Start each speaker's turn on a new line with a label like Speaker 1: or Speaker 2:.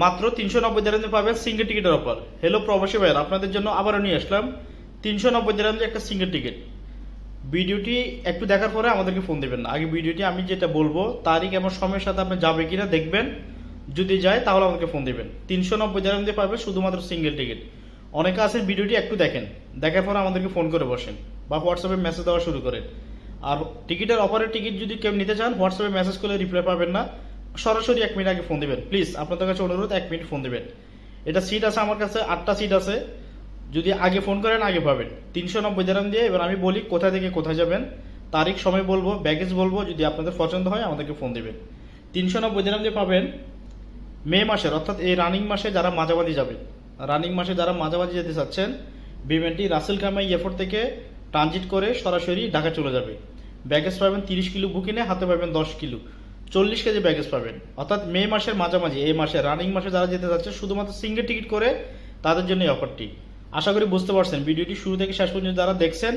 Speaker 1: মাত্র তিনশো নব্বই দিরামে পাবেন সিঙ্গেল টিকিটের অফার। হ্যালো প্রবাসী ভাইয়ের, আপনাদের জন্য আবারও নিয়ে আসলাম তিনশো নব্বই দিরামে একটা সিঙ্গেল টিকিট। ভিডিওটি একটু দেখার পরে আমাদেরকে ফোন দেবেন আগে ভিডিওটি আমি যেটা বলব তারিখ এবং সময়ের সাথে আপনি যাবে কিনা দেখবেন। যদি যায়, তাহলে আমাকে ফোন দেবেন। তিনশো নব্বই দিরাম পাবেন শুধুমাত্র সিঙ্গেল টিকিট। অনেকে আছেন ভিডিওটি একটু দেখেন। দেখার পরে আমাদেরকে ফোন করে বসেন বা হোয়াটসঅ্যাপে মেসেজ দেওয়া শুরু করেন। আর টিকিটের অফারের টিকিট যদি কেউ নিতে চান, হোয়াটসঅ্যাপে মেসেজ করলে রিপ্লাই পাবেন না। সরাসরি এক মিনিট আগে ফোন দেবেন। প্লিজ আপনাদের কাছে অনুরোধ, এক মিনিট ফোন দেবেন। এটা সিট আছে, আমার কাছে আটটা সিট আছে। যদি আগে ফোন করেন, আগে পাবেন। তিনশো নব্বই দিরাম দিয়ে এবার আমি বলি কোথা থেকে কোথায় যাবেন। তারিখ, সময় বলব ব্যাগেজ বলব, যদি আপনাদের পছন্দ হয়, আমাদেরকে ফোন দেবেন। তিনশো নব্বই দিরাম দিয়ে পাবেন মে মাসের, অর্থাৎ এই রানিং মাসে যারা মাঝামাঝি যাবে রানিং মাসে যারা মাঝামাঝি যেতে চাচ্ছেন, বিমানটি রাসেল কামাই এয়ারপোর্ট থেকে ট্রানজিট করে সরাসরি ঢাকা চলে যাবে। ব্যাগেজ পাবেন তিরিশ কিলো বুকিনে হাতে পাবেন দশ কিলো। চল্লিশ কেজি ব্যাগেজ পাবেন। অর্থাৎ মে মাসের মাঝামাঝি, এই মাসে রানিং মাসে যারা যেতে যাচ্ছে, শুধুমাত্র সিঙ্গেল টিকিট করে তাদের জন্য এই অফারটি আশা করি বুঝতে পারছেন, ভিডিওটি শুরু থেকে শেষ পর্যন্ত যারা দেখছেন